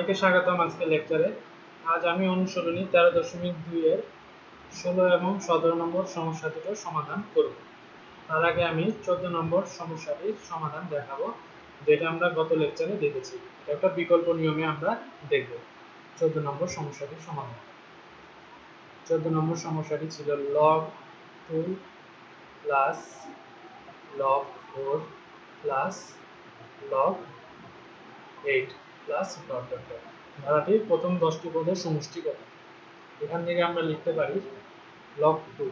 সবাইকে স্বাগতম আজকে লেকচারে আজ আমি অনুসরণী তেরো দশমিক দুই এর ষোলো এবং সতেরো নম্বর সমস্যা দুটোর সমাধান করব। তার আগে আমি চোদ্দ নম্বর সমস্যাটির সমাধান দেখাবো, যেটা আমরা গত লেকচারে দেখেছি। একটা বিকল্প নিয়মে আমরা দেখব। চোদ্দ নম্বর সমস্যাটির সমাধান। চোদ্দ নম্বর সমস্যাটি ছিল log two plus log four plus log eight plus dot dot dot ধারাটির প্রথম দশটি পদের সমষ্টি কত এখান থেকে আমরা লিখতে পারি লগ টু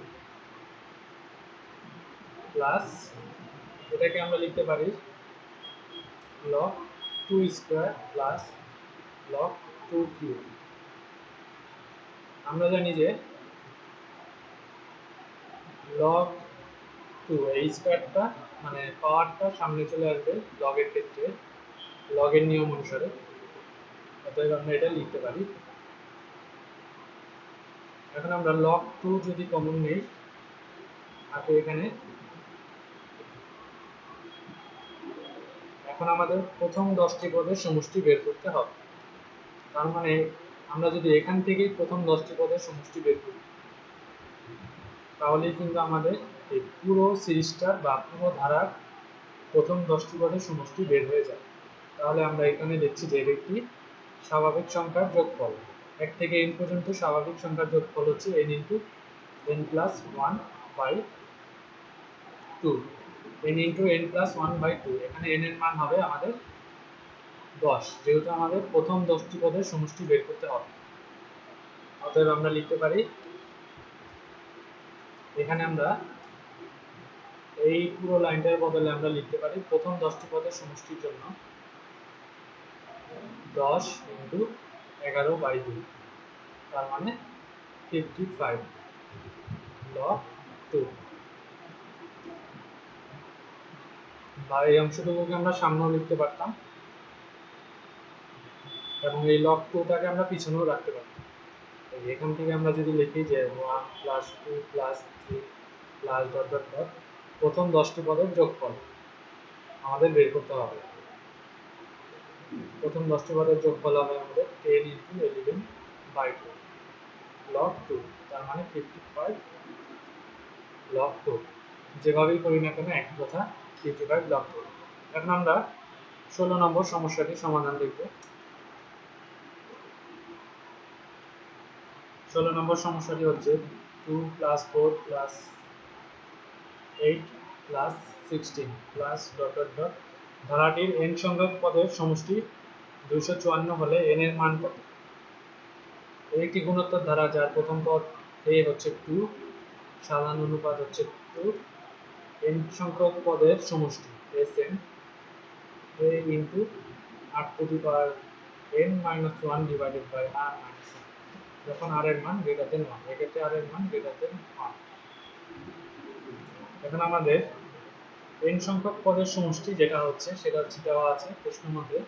প্লাস এটাকে আমরা লিখতে পারি log two square plus log two cube আমরা জানি যে লগ টু এই স্কোয়ারটা মানে পাওয়ারটা সামনে চলে আসবে লগের ক্ষেত্রে। লগের নিয়ম অনুসারে। অতএব আমরা এটা লিখতে পারি। এখন আমরা লগ টু যদি কমন নেই হাতে এখানে এখন আমাদের প্রথম দশটি পদের সমষ্টি বের করতে হবে। তার মানে আমরা যদি এখান থেকেই প্রথম দশটি পদের সমষ্টি বের করি তাহলে কিন্তু আমাদের এই পুরো সিরিজটার বা পুরো ধারার প্রথম দশটি পদের সমষ্টি বের হয়ে যায় তাহলে আমরা এখানে দেখছি যে এর একটি স্বাভাবিক সংখ্যার যোগফল। এক থেকে এন পর্যন্ত স্বাভাবিক সংখ্যার যোগফল হচ্ছে N into N plus one by two N এখানে এন এর মান হবে আমাদের দশ, যেহেতু আমাদের প্রথম দশটি পদের সমষ্টি বের করতে হবে। অতএব আমরা লিখতে পারি, এখানে আমরা এই পুরো লাইনটার বদলে আমরা লিখতে পারি প্রথম দশটি পদের সমষ্টির জন্য দশ ইন্টু এগারো বাই দুই, তার মানে ফিফটি ফাইভ লগ টু বা এই অংশটুকুকে আমরা সামনেও লিখতে পারতাম এবং এই লগ টুটাকে আমরা পিছনেও রাখতে পারতাম। এখান থেকে আমরা যদি লিখি যে one plus two plus three plus dot dot dot প্রথম দশটি পদের যোগফল আমাদের বের করতে হবে। প্রথম দশটি পদের যোগফল হবে আমাদের ten into eleven by two log two তার মানে ফিফটি ফাইভ লগ টু যেভাবেই করি না কেন এক কথা ফিফটি ফাইভ লগ টু এখন আমরা ষোলো নম্বর সমস্যাটি সমাধান দেখব। ষোলো নম্বর সমস্যাটি হচ্ছে two plus four plus eight plus sixteen plus dot dot dot ধারাটির N সংখ্যক পদের সমষ্টি দুইশো চুয়ান্ন হলে এন এর মান কত? একটি গুণোত্তর ধারা যার প্রথম পদ এ হচ্ছে টু সাধারণ অনুপাত হচ্ছে টু এন সংখ্যক পদের সমষ্টি এস এন এ ইন্টু আট to the power N minus one divided by R minus one যখন আর এর মান গ্রেটার দেন ওয়ান এক্ষেত্রে আর এর মান গ্রেটার দেন ওয়ান এখন আমাদের এন সংখ্যক পদের সমষ্টি যেটা হচ্ছে, সেটা হচ্ছে দেওয়া আছে প্রশ্নের মধ্যে।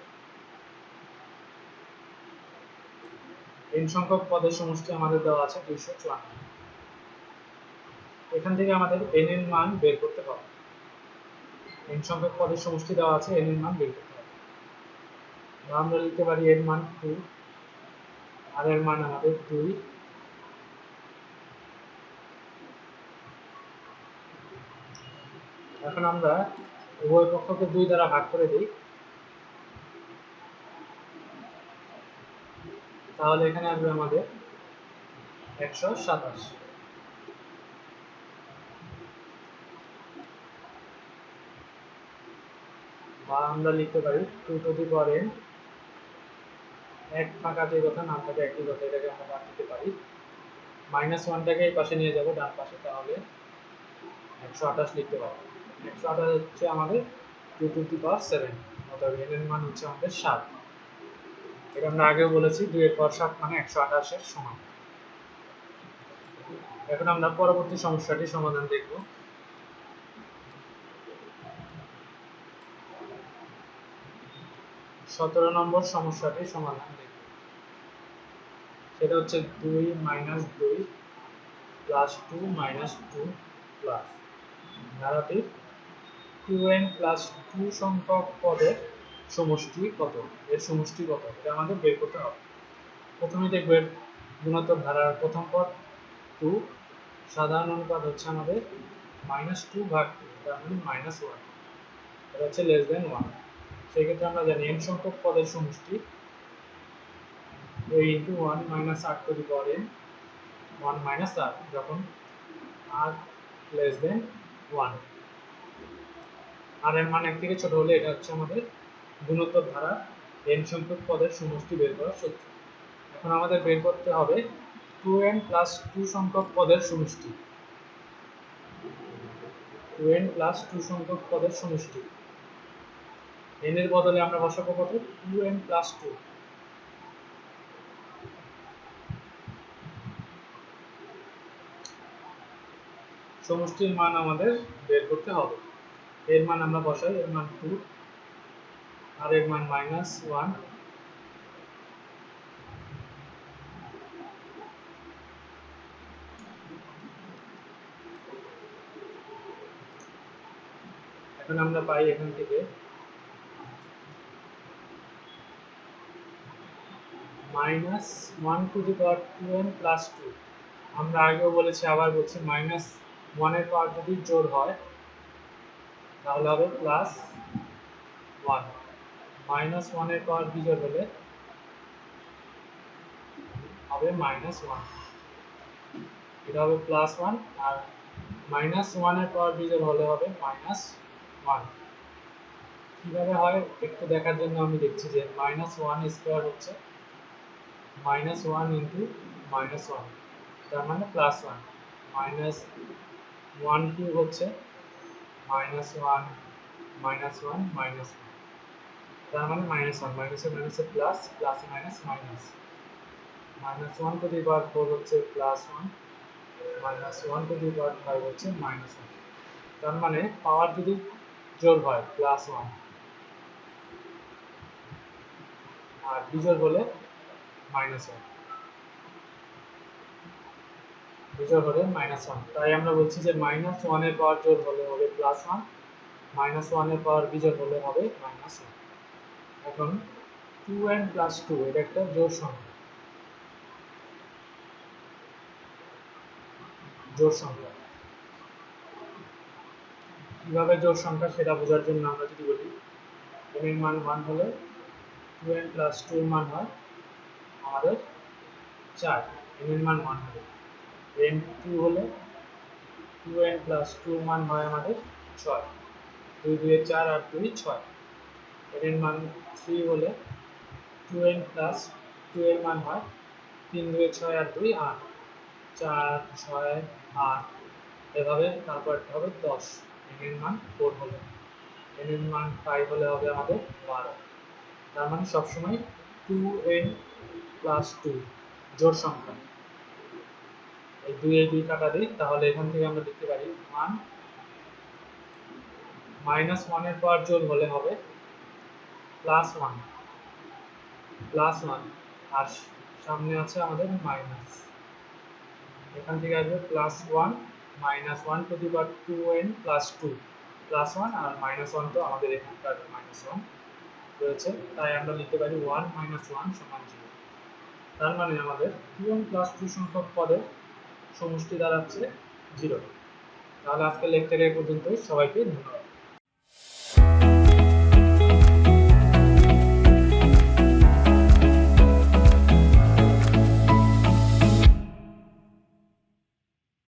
এন সংখ্যক পদের সমষ্টি আমাদের দেওয়া আছে দুইশো চুয়ান্ন। এখান থেকে আমাদের এন এর মান বের করতে হবে। এন সংখ্যক পদের সমষ্টি দেওয়া আছে এন এর মান বের করতে হবে। আমরা লিখতে পারি এর মান টু আর এর মান আমাদের দুই এখন আমরা উভয় পক্ষকে দুই দ্বারা ভাগ করে দিই। তাহলে এখানে আসবে আমাদের একশো সাতাশ। বা আমরা লিখতে পারি two to the power N. এক ফাঁকা যে কথা না থাকে একই কথা, এটাকে আমরা বাদ দিতে পারি। মাইনাস ওয়ানটাকে এই পাশে নিয়ে যাব, ডান পাশে, তাহলে একশো আঠাশ লিখতে পারব। একশো আঠাশ হচ্ছে আমাদের two to the power seven অর্থাৎ এন এর মান হচ্ছে আমাদের সাত। এটা আমরা আগেও বলেছি দুই এর পর সাত মানে একশো আঠাশের সমান। এখন আমরা পরবর্তী সমস্যাটি সমাধান দেখব। সতেরো নম্বর সমস্যাটি সমাধান দেখব। সেটা হচ্ছে দুই মাইনাস দুই plus two minus two plus ধারাটির two N plus two সংখ্যক পদের সমষ্টি কত? এর সমষ্টি কত? এটা আমাদের বের করতে হবে। প্রথমে দেখব এর গুণোত্তর ধারার প্রথম পদ টু সাধারণ অনুপাত হচ্ছে আমাদের মাইনাস টু ভাগ টু তার মানে মাইনাস ওয়ান এটা হচ্ছে লেস দেন ওয়ান সেক্ষেত্রে আমরা জানি এন সংখ্যক পদের সমষ্টি a into one minus R to the N one minus R যখন আর লেস দেন ওয়ান আর এর মান এক থেকে ছোট হলে এটা হচ্ছে আমাদের গুণোত্তর ধারা। n সংখ্যক পদের সমষ্টি বের করার সূত্র। এখন আমাদের বের করতে হবে টু এন প্লাস টু সংখ্যক পদের সমষ্টি। টু এন প্লাস টু সংখ্যক পদের সমষ্টি। n এর বদলে আমরা বসাবো কত? টু এন প্লাস টু সমষ্টির মান আমাদের বের করতে হবে। এর মান আমরা বসাই, এর মান টু আর এর মান মাইনাস ওয়ান এখন আমরা পাই এখান থেকে minus one to the power two N plus two আমরা আগেও বলেছি, আবার বলছি মাইনাস ওয়ানের পাওয়ার যদি জোর হয় তাহলে হবে প্লাস ওয়ান মাইনাস ওয়ানের পাওয়ার বিজোড় হলে? হবে মাইনাস ওয়ান এটা হবে প্লাস ওয়ান আর মাইনাস ওয়ানের পাওয়ার বিজোড় হলে হবে? মাইনাস ওয়ান কীভাবে হয়? একটু দেখার জন্য আমি দেখছি যে মাইনাস ওয়ান স্কোয়ার হচ্ছে minus one into minus one তার মানে plus one minus one cube হচ্ছে minus one minus one minus one তার মানে মাইনাস ওয়ান মাইনাসে মাইনাসে প্লাস প্লাসে minus minus minus one to the power four হচ্ছে plus one minus one to the power five হচ্ছে মাইনাস ওয়ান তার মানে পাওয়ার যদি জোর হয় প্লাস ওয়ান আর বিজোড় হলে মাইনাস ওয়ান বিজোড় হলে মাইনাস ওয়ান তাই আমরা বলছি যে মাইনাস ওয়ানের পাওয়ার জোর হলে হবে প্লাস ওয়ান মাইনাস ওয়ানের পাওয়ার বিজোড় হলে হবে মাইনাস ওয়ান এখন টু এন প্লাস টু এটা একটা জোর সংখ্যা। জোর সংখ্যা। কীভাবে জোর সংখ্যা সেটা বোঝার জন্য আমরা যদি বলি n এর মান ওয়ান হলে টু এন প্লাস টু এর মান হয় আমাদের চার n এর মান ওয়ান হলে। N টু হলে টু এন প্লাস টু মান হয় আমাদের ছয়। দুই দুয়ে চার আর দুই ছয়। এর মান থ্রি হলে টু এন প্লাস টু এর মান হয় তিন দুয়ে ছয় আর দুই আট। চার, ছয়, আট। এভাবে তারপর হবে দশ। এর মান ফোর হলে। এর মান ফাইভ হলে হবে আমাদের বারো। তার মানে সবসময় টু এন প্লাস টু জোর সংখ্যা। দুই এই দুই কাটা দিই, তাহলে এখান থেকে আমরা দেখতে পারি ওয়ান মাইনাস ওয়ানের পাওয়ার জোর হলে হবে প্লাস ওয়ান প্লাস ওয়ান আর সামনে আছে আমাদের মাইনাস এখান থেকে আসবে plus one minus one to the power two N plus plus one R minus one তো আমাদের এখানকার মাইনাস ওয়ান রয়েছে। তাই আমরা লিখতে পারি ওয়ান মাইনাস ওয়ান সমান জিরো তার মানে আমাদের টু এন প্লাস টু সংখ্যক পদের সমষ্টি দাঁড়াচ্ছে জিরো তাহলে আজকের লেকচারে পর্যন্তই। সবাইকে ধন্যবাদ।